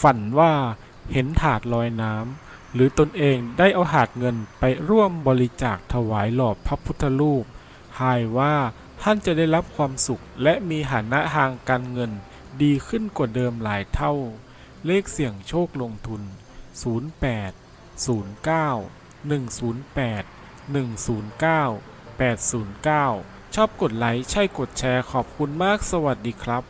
ฝันว่าเห็นถาดลอยน้ำหรือตนเองได้เอาถาดเงินไปร่วมบริจาคถวายหล่อพระพุทธรูปหายว่าท่านจะได้รับความสุขและมีฐานะทางการเงินดีขึ้นกว่าเดิมหลายเท่า เลขเสี่ยงโชคลงทุน 08 09 108 109 809 ชอบกดไลค์ใช่กดแชร์ขอบคุณมากสวัสดีครับ